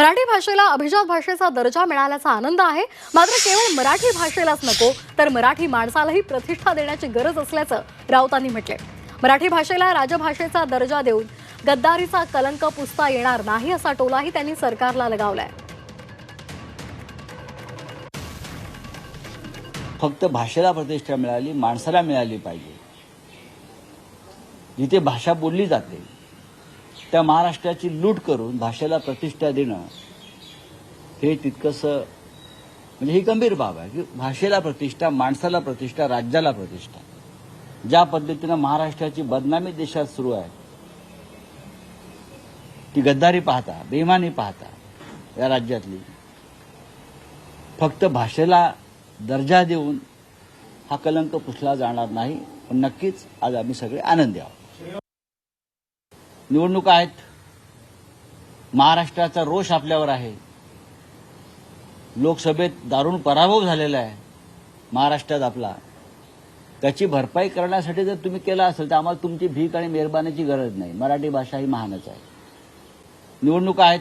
मराठी भाषेला अभिजात भाषेचा दर्जा मिळाल्याचा आनंद आहे. मात्र केवळ मराठी भाषेलाच नको तर मराठी माणसालाही प्रतिष्ठा देण्याची गरज असल्याचं राऊतांनी म्हटले मराठी भाषेला राजभाषेचा दर्जा देऊन गद्दारीचा कलंक पुसता येणार नाही असा टोलाही त्यांनी सरकारला लगावलाय. फक्त भाषेला प्रतिष्ठा मिळाली माणसाला मिळाली पाहिजे. जिथे भाषा बोलली जाते त्या महाराष्ट्राची लूट करून भाषेला प्रतिष्ठा देणं हे तितकंसं म्हणजे ही गंभीर बाब आहे की भाषेला प्रतिष्ठा माणसाला प्रतिष्ठा राज्याला प्रतिष्ठा. ज्या पद्धतीनं महाराष्ट्राची बदनामी देशात सुरू आहे ती गद्दारी पाहता बेमानी पाहता या राज्यातली फक्त भाषेला दर्जा देऊन हा कलंक पुसला जाणार नाही पण नक्कीच आज आम्ही सगळे आनंदी आहोत. निवडणुका आहेत. महाराष्ट्राचा रोष आपल्यावर आहे. लोकसभेत दारुण पराभव झालेला आहे. महाराष्ट्रात आपला. त्याची भरपाई करण्यासाठी जर तुम्ही केला असेल तर आम्हाला तुमची भीक आणि मेहरबानीची गरज नाही. मराठी भाषा ही महानच आहे. निवडणुका आहेत.